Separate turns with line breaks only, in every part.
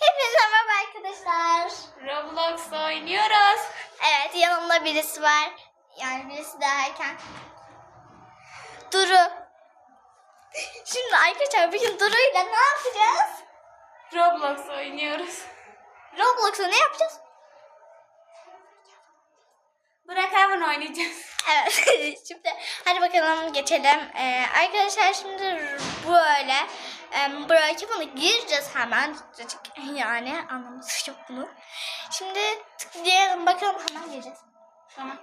Hepinize merhaba arkadaşlar.
Roblox oynuyoruz.
Evet yanımda birisi var. Yani birisi derken. Duru. Şimdi arkadaşlar bugün Duru ile ne yapacağız?
Roblox oynuyoruz.
Roblox'ta ne yapacağız?
Bırak hemen oynayacağız.
Evet şimdi hadi bakalım geçelim. Ee, arkadaşlar şimdi böyle e, bunu gireceğiz hemen. Yani anlaması yok bunu. Şimdi tıklayalım bakalım hemen gireceğiz.
Tamam.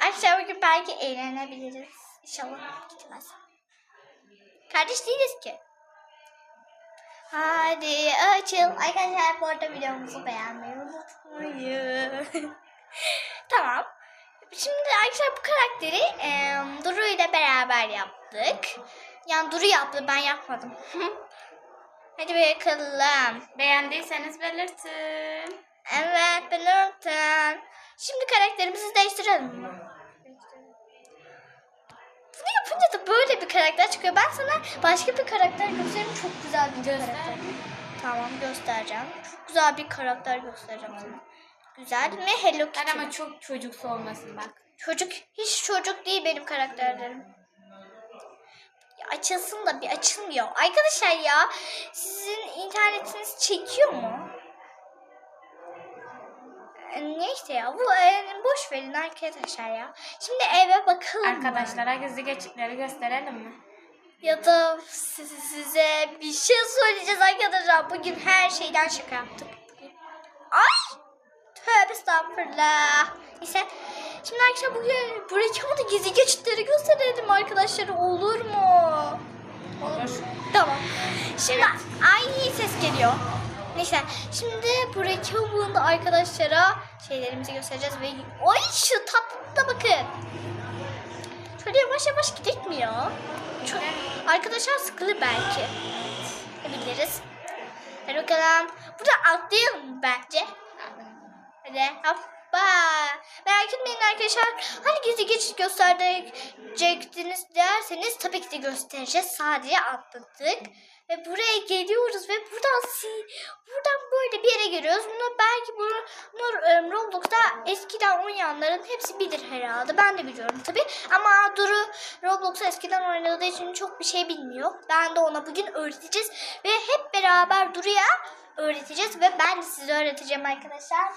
Arkadaşlar bugün belki eğlenebiliriz. İnşallah gitmez. Kardeş değiliz ki. Hadi açıl. Arkadaşlar bu arada videomuzu beğenmeyi unutmayın. tamam. Şimdi arkadaşlar bu karakteri e, Duru ile beraber yaptık. Yani Duru yaptı ben yapmadım. Hadi bakalım.
Beğendiyseniz belirtin.
Evet unuttum. Şimdi karakterimizi değiştirelim mi? Bunu yapınca da böyle bir karakter çıkıyor. Ben sana başka bir karakter göstereyim. Çok güzel bir
Göster.
karakter. Tamam göstereceğim. Çok güzel bir karakter göstereceğim sana. Güzel mi? Hello Kitty.
Ben ama çok çocuksu olmasın bak.
Çocuk hiç çocuk değil benim karakterlerim. Açılsın da bir açılmıyor. Arkadaşlar ya sizin internetiniz çekiyor mu? Neyse ya bu e, boş verin arkadaşlar ya. Şimdi eve bakalım.
Arkadaşlara gizli geçitleri gösterelim mi?
Ya da size, size bir şey söyleyeceğiz arkadaşlar. Bugün her şeyden şaka yaptık. Ay! Tövbe estağfurullah. Neyse. Şimdi arkadaşlar bugün buradaki ama da gizli geçitleri gösterelim arkadaşlar. Olur mu?
Olur.
Tamam. Şimdi ay ses geliyor. Neyse şimdi buradaki kabuğunda arkadaşlara şeylerimizi göstereceğiz ve oy şu tatlıda bakın. Şöyle yavaş yavaş gidek mi ya? Çok, arkadaşlar sıkılır belki. Biliriz. Hadi bakalım. Burada atlayalım bence. Hadi hoppa. Merak etmeyin arkadaşlar. Hani gizli geçit gösterecektiniz derseniz tabii ki de göstereceğiz. Sadece atladık. Ve buraya geliyoruz ve buradan si buradan böyle bir yere geliyoruz. Bunu belki bunu, bunu e, Roblox'ta eskiden oynayanların hepsi bilir herhalde. Ben de biliyorum tabii. Ama Duru Roblox'u eskiden oynadığı için çok bir şey bilmiyor. Ben de ona bugün öğreteceğiz. Ve hep beraber Duru'ya öğreteceğiz. Ve ben de size öğreteceğim arkadaşlar.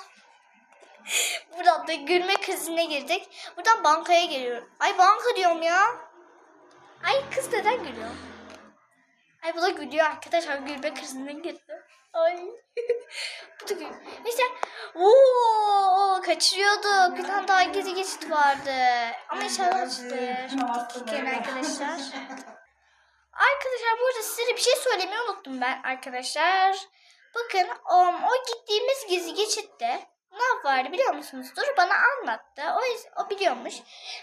Buradan da gülme krizine girdik. Buradan bankaya geliyorum. Ay banka diyorum ya. Ay kız neden gülüyor? Ay bu da gülüyor arkadaşlar. Gülme krizine girdi. Ay. bu da gülüyor. Neyse. Oo, kaçırıyorduk. Bir tane daha gizli geçit vardı. Ama inşallah açtı. Gelin arkadaşlar. Arkadaşlar burada size bir şey söylemeyi unuttum ben arkadaşlar. Bakın um, o gittiğimiz gizli geçitte ne vardı biliyor musunuz? Duru bana anlattı. O, o biliyormuş.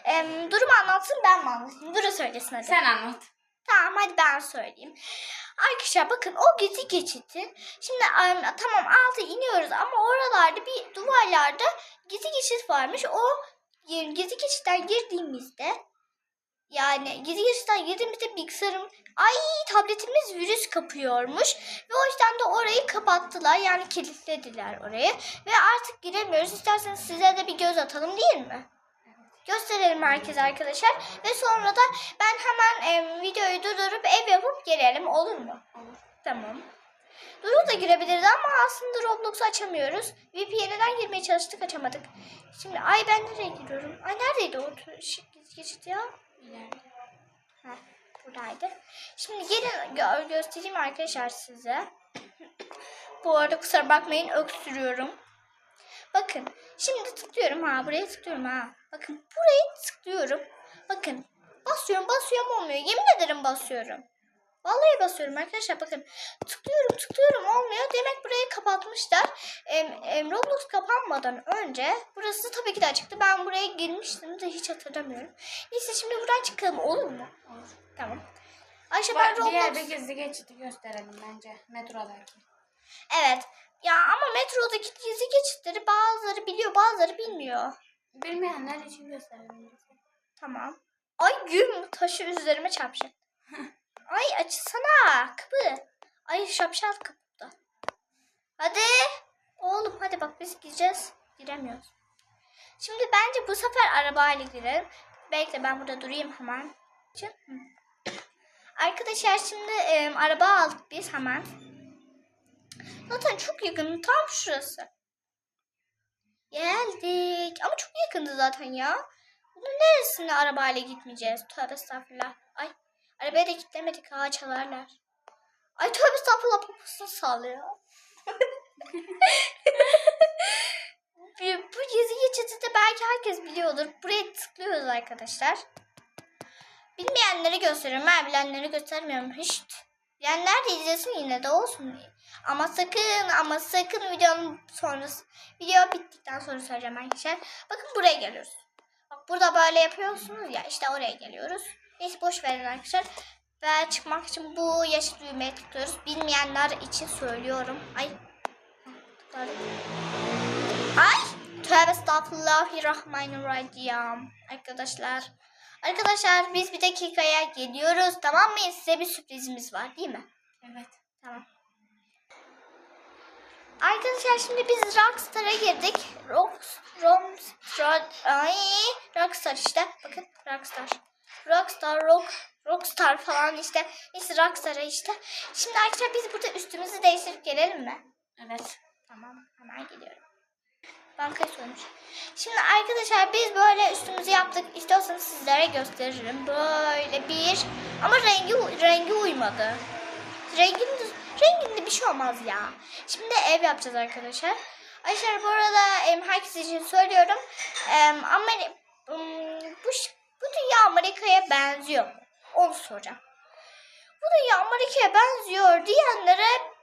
Em, Duru mu anlatsın ben mi anlatayım? Duru söylesin hadi.
Sen anlat.
Tamam hadi ben söyleyeyim. Arkadaşlar bakın o gizli geçiti. Şimdi tamam alta iniyoruz ama oralarda bir duvarlarda gizli geçit varmış. O gizli geçitten girdiğimizde yani gizli geçitten girdiğimizde bilgisayarım ay tabletimiz virüs kapıyormuş. Ve o yüzden de orayı kapattılar. Yani kilitlediler orayı. Ve artık giremiyoruz. İsterseniz size de bir göz atalım değil mi? Gösterelim herkese arkadaşlar. Ve sonra da ben hemen em, videoyu durdurup ev yapıp gelelim. Olur mu?
Olur.
Tamam. Duru da girebilirdi ama aslında Roblox'u açamıyoruz. VPN'den girmeye çalıştık açamadık. Şimdi ay ben nereye giriyorum? Ay neredeydi o geçit ya?
İleride.
Heh, buradaydı. Şimdi gelin gö- göstereyim arkadaşlar size. Bu arada kusura bakmayın öksürüyorum. Bakın şimdi tıklıyorum ha buraya tıklıyorum ha. Bakın burayı tıklıyorum. Bakın basıyorum basıyorum olmuyor. Yemin ederim basıyorum. Vallahi basıyorum arkadaşlar bakın. Tıklıyorum tıklıyorum kapatmışlar. Em, em, Roblox kapanmadan önce burası tabii ki de açıktı. Ben buraya girmiştim de hiç hatırlamıyorum. Neyse şimdi buradan çıkalım olur mu?
Olur.
Tamam. Ayşe ben
Bak, diğer
Roblox...
bir gizli geçiti gösterelim bence. Metrodaki.
Evet. Ya ama metrodaki gizli geçitleri bazıları biliyor bazıları bilmiyor.
Bilmeyenler için gösterelim.
Tamam. Ay güm taşı üzerime çarpacak. Ay açılsana kapı. Ay şapşal kapıda. Hadi. Oğlum hadi bak biz gideceğiz. Giremiyoruz. Şimdi bence bu sefer arabayla gidelim. Bekle ben burada durayım hemen. Arkadaşlar şimdi e, araba aldık biz hemen. Zaten çok yakın. Tam şurası. Geldik. Ama çok yakındı zaten ya. Bunun neresine arabayla gitmeyeceğiz? Tövbe estağfurullah. Ay arabaya da gitmedik ha çalarlar. Ay tövbe estağfurullah poposunu sallıyor. Bu- Bu gizli geçidi belki herkes biliyordur. Buraya tıklıyoruz arkadaşlar. Bilmeyenleri gösteriyorum. Ben bilenleri göstermiyorum. Hiç. Bilenler de izlesin yine de olsun. Ama sakın ama sakın videonun sonrası. Video bittikten sonra söyleyeceğim arkadaşlar. Bakın buraya geliyoruz. Bak burada böyle yapıyorsunuz ya işte oraya geliyoruz. Neyse boş verin arkadaşlar. Ve çıkmak için bu yeşil düğmeye tıklıyoruz. Bilmeyenler için söylüyorum. Ay. Ay. Tövbe estağfurillahirrahmanirrahim. Arkadaşlar. Arkadaşlar biz bir dakikaya geliyoruz. Tamam mı? Size bir sürprizimiz var değil mi?
Evet.
Tamam. Arkadaşlar şimdi biz Rockstar'a girdik. Rock, Rockstar, ay, Rockstar işte. Bakın Rockstar. Rockstar, Rock, Rockstar falan işte. Neyse Rockstar'a işte. Şimdi arkadaşlar biz burada üstümüzü değiştirip gelelim mi?
Evet.
Tamam hemen gidiyorum. Bankaya sormuş. Şimdi arkadaşlar biz böyle üstümüzü yaptık. İstiyorsanız sizlere gösteririm. Böyle bir ama rengi rengi uymadı. Renginde, renginde bir şey olmaz ya. Şimdi ev yapacağız arkadaşlar. Arkadaşlar bu arada herkes için söylüyorum. Em, bu, bu dünya Amerika'ya benziyor mu? Onu soracağım. Bu dünya Amerika'ya benziyor diyenlere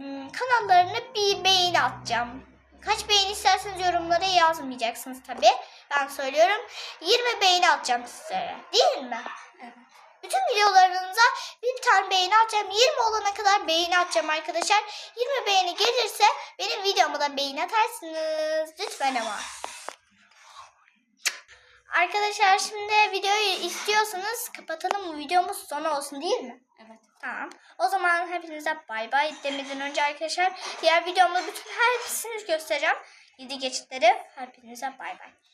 em, kanallarına bir beğeni atacağım. Kaç beğeni isterseniz yorumlara yazmayacaksınız tabi. Ben söylüyorum. 20 beğeni atacağım sizlere. Değil mi?
Evet.
Bütün videolarınıza bir tane beğeni atacağım. 20 olana kadar beğeni atacağım arkadaşlar. 20 beğeni gelirse benim videoma da beğeni atarsınız. Lütfen ama. Arkadaşlar şimdi videoyu istiyorsanız kapatalım? Videomuz sonu olsun değil mi?
Evet.
Tamam. O zaman hepinize bay bay demeden önce arkadaşlar diğer videomda bütün hepsini göstereceğim. 7 geçitleri. Hepinize bay bay.